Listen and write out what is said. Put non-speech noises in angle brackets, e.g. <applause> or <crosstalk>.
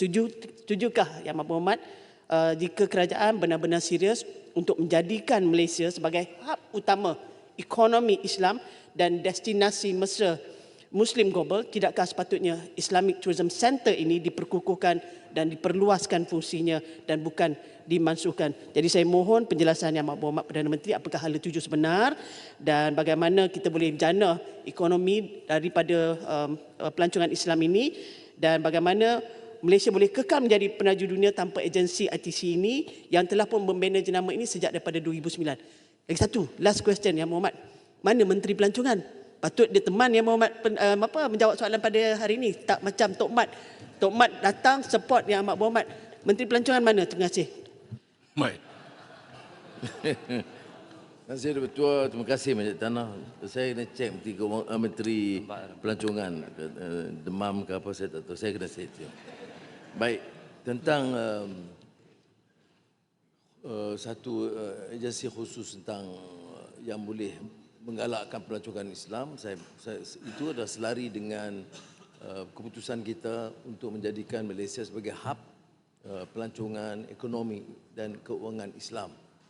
setuju setujukah Yang Amat Berhormat uh, jika kerajaan benar-benar serius untuk menjadikan Malaysia sebagai hub utama ekonomi Islam dan destinasi mesra Muslim global, tidakkah sepatutnya Islamic Tourism Center ini diperkukuhkan dan diperluaskan fungsinya dan bukan dimansuhkan. Jadi saya mohon penjelasan Yang Amat Berhormat Perdana Menteri apakah hal itu sebenar dan bagaimana kita boleh menjana ekonomi daripada um, pelancongan Islam ini dan bagaimana Malaysia boleh kekal menjadi penaju dunia tanpa agensi ITC ini yang telah pun membina jenama ini sejak daripada 2009. Lagi satu, last question Yang Muhammad. Mana Menteri Pelancongan? Patut dia teman Yang Muhammad pen, uh, apa, menjawab soalan pada hari ini. Tak macam Tok Mat. Tok Mat datang support Yang Amat Muhammad. Menteri Pelancongan mana? Terima kasih. Baik. <laughs> Terima kasih Ketua, terima kasih Majlis Tanah. Saya kena cek Menteri, eh, Menteri Pelancongan, eh, demam ke apa saya tak tahu. Saya kena cek. Baik, tentang um, uh, satu uh, agensi khusus tentang uh, yang boleh menggalakkan pelancongan Islam, saya, saya itu adalah selari dengan uh, keputusan kita untuk menjadikan Malaysia sebagai hub uh, pelancongan ekonomi dan keuangan Islam